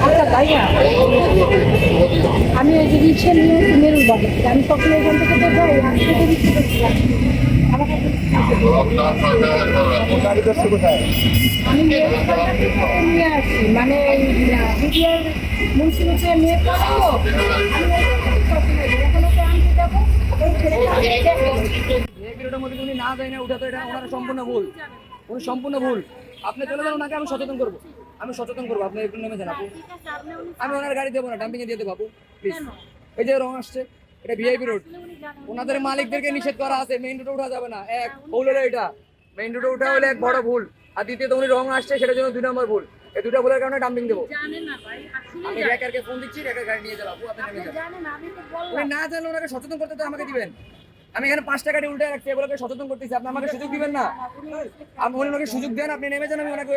আচ্ছা আমি ওই যে রিক্সা নিয়ে মেরুল বাড়ি আমি কখনো এখান থেকে তো যাই আমি নিয়ে আসি মানে ভিডিওর মুন্সিপালটি নিয়ে এই ভিডিওটার মধ্যে উনি না যায় না ওটা তো এটা ওনার সম্পূর্ণ ভুল। উনি সম্পূর্ণ ভুল। আপনি চলে যান ওনাকে আমি সচেতন করব। আমি সচেতন করব আপনি একটু নেমে যান আপু। আমি ওনার গাড়ি দেবো না ডাম্পিং এ দিয়ে দেবো আপু প্লিজ এই যে রং আসছে এটা ভিআইপি রোড ওনাদের মালিকদেরকে নিষেধ করা আছে মেইন রোডে উঠা যাবে না এক ভুল হলো এটা। মেইন রোডে উঠা হলে এক বড় ভুল আর দ্বিতীয়ত উনি রং আসছে সেটার জন্য দুই নম্বর ভুল। এই দুটো ভুলের কারণে ডাম্পিং দেবো। আমি রেকারকে ফোন দিচ্ছি রেকার গাড়ি নিয়ে যাব আপনি নেমে না জানলে ওনাকে সচেতন করতে তো আমাকে দিবেন। আমি এখানে পাঁচ টাকাটি উল্টে রাখছি এগুলোকে সচেতন করতেছি আপনি আমাকে সুযোগ দিবেন না আপনি উনি ওনাকে সুযোগ দেন আপনি নেমে যান আমি ওনাকে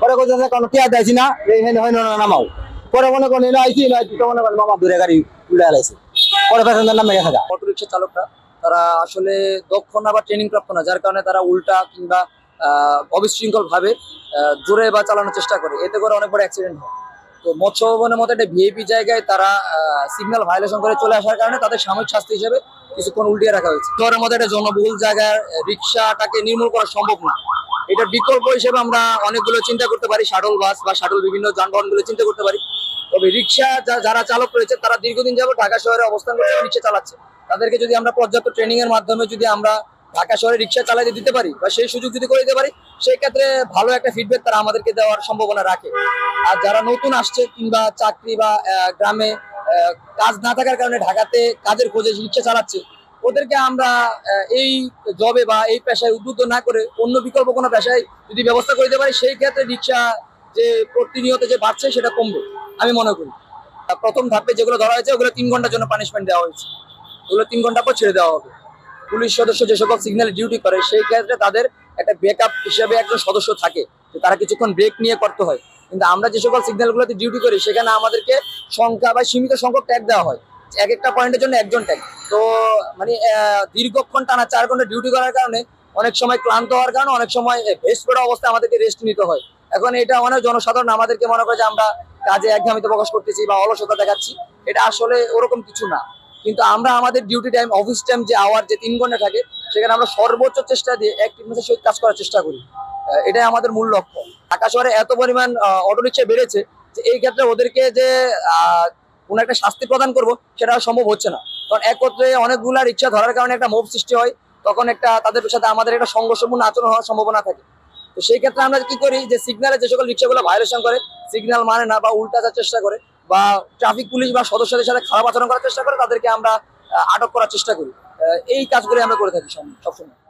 পরে কইছে কোনো টিয়া দেয়ছি না এই হেন হয় না নামাও। পরে মনে করেন এনে আইছি না মনে করেন মামা দূরে গাড়ি উল্টা আলাইছে। পরে প্যাসেঞ্জার নামে গেছে। অটো রিক্সা চালকরা, তারা আসলে দক্ষ না বা ট্রেনিং প্রাপ্ত না, যার কারণে তারা উল্টা কিংবা অবিশৃঙ্খল ভাবে জোরে বা চালানোর চেষ্টা করে। এতে করে অনেক বড় অ্যাক্সিডেন্ট হয়। তো মৎস্য ভবনের মতো একটা ভিআইপি জায়গায় তারা সিগন্যাল ভায়োলেশন করে চলে আসার কারণে তাদের সাময়িক শাস্তি হিসেবে কিছুক্ষণ উল্টিয়ে রাখা হয়েছে। শহরের মধ্যে একটা জনবহুল জায়গায় রিক্সাটাকে নির্মূল করা সম্ভব না। এটার বিকল্প হিসেবে আমরা অনেকগুলো চিন্তা করতে পারি, শাটল বাস বা শাটল বিভিন্ন যানবাহনগুলো চিন্তা করতে পারি। তবে রিক্সা যারা চালক রয়েছে, তারা দীর্ঘদিন যাবত ঢাকা শহরে অবস্থান করছে রিক্সা চালাচ্ছে। তাদেরকে যদি আমরা পর্যাপ্ত ট্রেনিং এর মাধ্যমে যদি আমরা ঢাকা শহরে রিক্সা চালাতে দিতে পারি বা সেই সুযোগ যদি করে দিতে পারি সেই ক্ষেত্রে ভালো একটা ফিডব্যাক তারা আমাদেরকে দেওয়ার সম্ভাবনা রাখে। আর যারা নতুন আসছে কিংবা চাকরি বা গ্রামে কাজ না থাকার কারণে ঢাকাতে কাজের খোঁজে রিক্সা চালাচ্ছে ওদেরকে আমরা এই জবে বা এই পেশায় উদ্বুদ্ধ না করে অন্য বিকল্প কোনো পেশায় যদি ব্যবস্থা করে দিতে পারি, সেই ক্ষেত্রে রিক্সা যে প্রতিনিয়ত যে বাড়ছে সেটা কমবে, আমি মনে করি। প্রথম ধাপে যেগুলো ধরা হয়েছে, ওগুলো তিন ঘণ্টার জন্য পানিশমেন্ট দেওয়া হয়েছে। ওগুলো তিন ঘণ্টা পর ছেড়ে দেওয়া হবে। পুলিশ সদস্য যে সকল সিগন্যাল ডিউটি করে, সেই ক্ষেত্রে তাদের একটা ব্যাকআপ হিসেবে একজন সদস্য থাকে তারা কিছুক্ষণ ব্রেক নিয়ে করতে হয়। কিন্তু আমরা যে সকল সিগন্যালগুলোতে ডিউটি করি, সেখানে আমাদেরকে সংখ্যা বা সীমিত সংখ্যক ট্যাগ দেওয়া হয়। এক একটা পয়েন্টের জন্য একজন ট্যাগ তো মানে দীর্ঘক্ষণ টানা চার ঘণ্টা ডিউটি করার কারণে অনেক সময় ক্লান্ত হওয়ার কারণে অনেক সময় ভেস্ট করা অবস্থায় আমাদেরকে রেস্ট নিতে হয়। এখন এটা অনেক জনসাধারণ আমাদেরকে মনে করে যে আমরা কাজে একঘামিতে প্রকাশ করতেছি বা অলসতা দেখাচ্ছি। এটা আসলে ওরকম কিছু না। কিন্তু আমরা আমাদের ডিউটি টাইম অফিস টাইম যে আওয়ার যে তিন ঘণ্টা থাকে, সেখানে আমরা সর্বোচ্চ চেষ্টা দিয়ে অ্যাক্টিভনেসের সহিত কাজ করার চেষ্টা করি। এটাই আমাদের মূল লক্ষ্য। ঢাকা শহরে এত পরিমাণ অটো রিক্সা বেড়েছে যে এই ক্ষেত্রে ওদেরকে যে কোনো একটা শাস্তি প্রদান করব, সেটা সম্ভব হচ্ছে না। কারণ একত্রে অনেকগুলা রিক্সা ধরার কারণে একটা মোভ সৃষ্টি হয়, তখন একটা তাদের সাথে আমাদের একটা সংঘর্ষপূর্ণ আচরণ হওয়ার সম্ভাবনা থাকে। তো সেই ক্ষেত্রে আমরা কি করি যে সিগনালে যে সকল রিক্সাগুলো ভায়োলেশন করে সিগন্যাল মানে না বা উল্টা চেষ্টা করে, বা ট্রাফিক পুলিশ বা সদস্যদের সাথে খারাপ আচরণ করার চেষ্টা করে, তাদেরকে আমরা আটক করার চেষ্টা করি। এই কাজগুলো আমরা করে থাকি সব- সবসময়।